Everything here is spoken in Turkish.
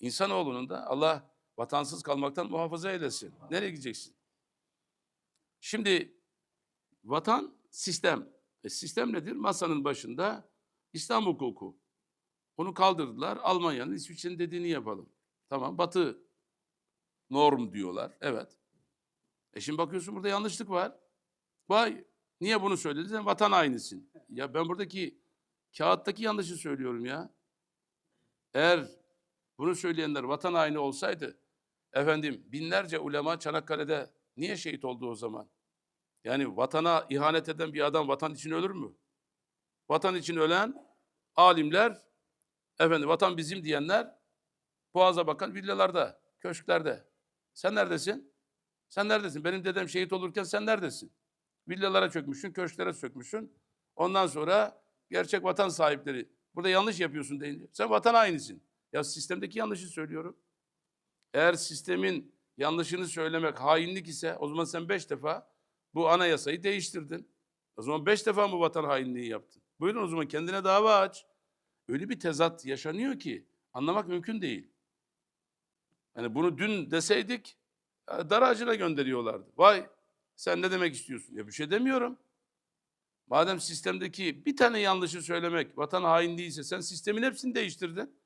İnsanoğlunun da Allah vatansız kalmaktan muhafaza eylesin. Nereye gideceksin? Şimdi vatan sistem. E, sistem nedir? Masanın başında İslam hukuku. Onu kaldırdılar. Almanya'nın, İsviçre'nin dediğini yapalım. Tamam, Batı norm diyorlar. Evet. E şimdi bakıyorsun burada yanlışlık var. Vay, niye bunu söyledin? Sen vatan hainisin. Ya ben buradaki kağıttaki yanlışı söylüyorum ya. Eğer bunu söyleyenler vatan haini olsaydı, efendim binlerce ulema Çanakkale'de niye şehit oldu o zaman? Yani vatana ihanet eden bir adam vatan için ölür mü? Vatan için ölen alimler, efendim vatan bizim diyenler boğaza bakan villalarda, köşklerde. Sen neredesin? Sen neredesin? Benim dedem şehit olurken sen neredesin? Villalara çökmüşsün, köşklere çökmüşsün. Ondan sonra gerçek vatan sahipleri. Burada yanlış yapıyorsun deyince. Sen vatan hainisin. Ya sistemdeki yanlışı söylüyorum. Eğer sistemin yanlışını söylemek hainlik ise o zaman sen beş defa bu anayasayı değiştirdin. O zaman beş defa mı vatan hainliği yaptın? Buyurun o zaman kendine dava aç. Öyle bir tezat yaşanıyor ki anlamak mümkün değil. Yani bunu dün deseydik e, dar ağacına gönderiyorlardı. Vay sen ne demek istiyorsun? Ya bir şey demiyorum. Madem sistemdeki bir tane yanlışı söylemek vatan hainliği ise sen sistemin hepsini değiştirdin.